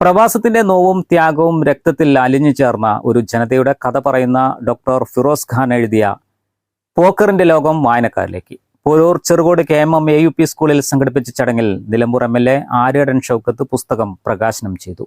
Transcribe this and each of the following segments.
പ്രവാസത്തിന്റെ നോവും ത്യാഗവും രക്തത്തിൽ അലിഞ്ഞു ചേർന്ന ഒരു ജനതയുടെ കഥ പറയുന്ന ഡോക്ടർ ഫിറോസ് ഖാൻ എഴുതിയ പോക്കറിന്റെ ലോകം വായനക്കാരിലേക്ക്. Porur Cherukode K M M A U P സ്കൂളിൽ സംഘടിപ്പിച്ച ചടങ്ങിൽ Nilambur M L A Aryadan Shoukath പുസ്തകം പ്രകാശനം ചെയ്തു.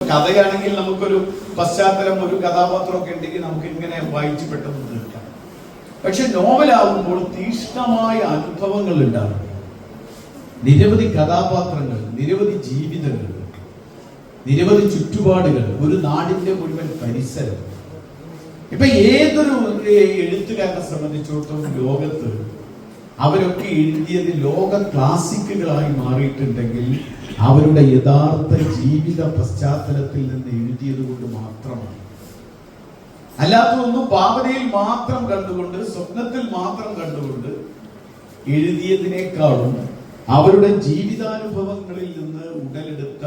കഥയാണെങ്കിൽ നമുക്കൊരു പശ്ചാത്തലം ഒരു കഥാപാത്രമൊക്കെ ഉണ്ടെങ്കിൽ നമുക്ക് ഇങ്ങനെ വായിച്ച് പെട്ടെന്ന് തീർക്കാം പക്ഷെ നോവലാകുമ്പോൾ തീഷ്ണമായ അനുഭവങ്ങൾ ഉണ്ടാകും. നിരവധി കഥാപാത്രങ്ങൾ നിരവധി ജീവിതങ്ങൾ നിരവധി ചുറ്റുപാടുകൾ ഒരു നാടിന്റെ മുഴുവൻ പരിസരം. ഇപ്പൊ ഏതൊരു എഴുത്തുകാരനെ സംബന്ധിച്ചിടത്തോളം ലോകത്ത് അവരൊക്കെ എഴുതിയത് ലോക ക്ലാസിക്കുകളായി മാറിയിട്ടുണ്ടെങ്കിൽ അവരുടെ യഥാർത്ഥ ജീവിത പശ്ചാത്തലത്തിൽ നിന്ന് എഴുതിയത് കൊണ്ട് മാത്രമാണ്. അല്ലാത്തതൊന്നും ഭാവനയിൽ മാത്രം കണ്ടുകൊണ്ട് സ്വപ്നത്തിൽ മാത്രം കണ്ടുകൊണ്ട് എഴുതിയതിനേക്കാളും അവരുടെ ജീവിതാനുഭവങ്ങളിൽ നിന്ന് ഉടലെടുത്ത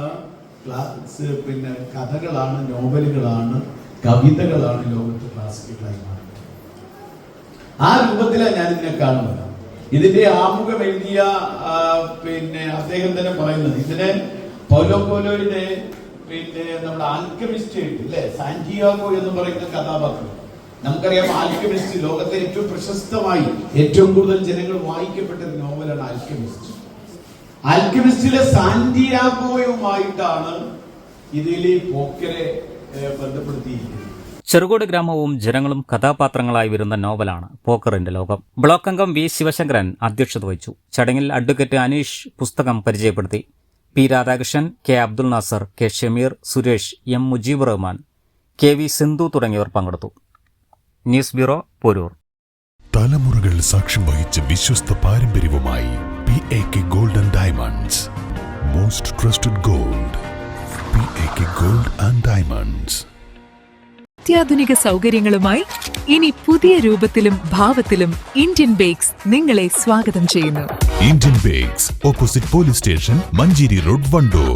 ക്ലാസ് പിന്നെ കഥകളാണ് നോവലുകളാണ് കവിതകളാണ് ലോകത്ത് ക്ലാസിക്കുകളായി മാറുന്നത് ആ രൂപത്തിലാണ് ഞാൻ ഇതിനെ കാണുന്നത്. ഇതിന്റെ ആമുഖം എഴുതിയ പിന്നെ അദ്ദേഹം തന്നെ പറയുന്നത് ഇതിനെ പൗലോ പോലോയുടെ പിന്നെ നമ്മുടെ ആൽക്കമിസ്റ്റ് അല്ലെ? സാന്റിയാഗോ എന്ന് പറയുന്ന കഥാപാത്രം. നമുക്കറിയാം ആൽക്കമിസ്റ്റ് ലോകത്തെ ഏറ്റവും പ്രശസ്തമായി ഏറ്റവും കൂടുതൽ ജനങ്ങൾ വായിക്കപ്പെട്ട നോവലാണ് ആൽക്കമിസ്റ്റ് ആൽക്കമിസ്റ്റിലെ സാന്റിയാഗോയുമായിട്ടാണ് ഇതിലെ പോക്കരെ ബന്ധപ്പെടുത്തിയിരിക്കുന്നത്. ചെറുകോട് ഗ്രാമവും ജനങ്ങളും കഥാപാത്രങ്ങളായി വരുന്ന നോവലാണ് പോക്കറിന്റെ ലോകം. ബ്ലോക്ക് അംഗം വി ശിവശങ്കരൻ അധ്യക്ഷത വഹിച്ചു. ചടങ്ങിൽ അഡ്വക്കേറ്റ് അനീഷ് പുസ്തകം പരിചയപ്പെടുത്തി. P Radhakrishnan K Abdul Nasar K Shameer Suresh M Mujeeb Rahman K V Sindhu തുടങ്ങിയവർ പങ്കെടുത്തു. News bureau Porur. തലമുറകൾ സാക്ഷ്യം വഹിച്ച വിശ്വസ്ത പാരമ്പര്യവുമായി P A K golden diamonds most trusted gold P A K gold and diamonds അത്യാധുനിക സൗകര്യങ്ങളുമായി ഇനി പുതിയ രൂപത്തിലും ഭാവത്തിലും ഇന്ത്യൻ ബേക്സ് നിങ്ങളെ സ്വാഗതം ചെയ്യുന്നു. Indian bakes opposite police station Manjeri road Wandoor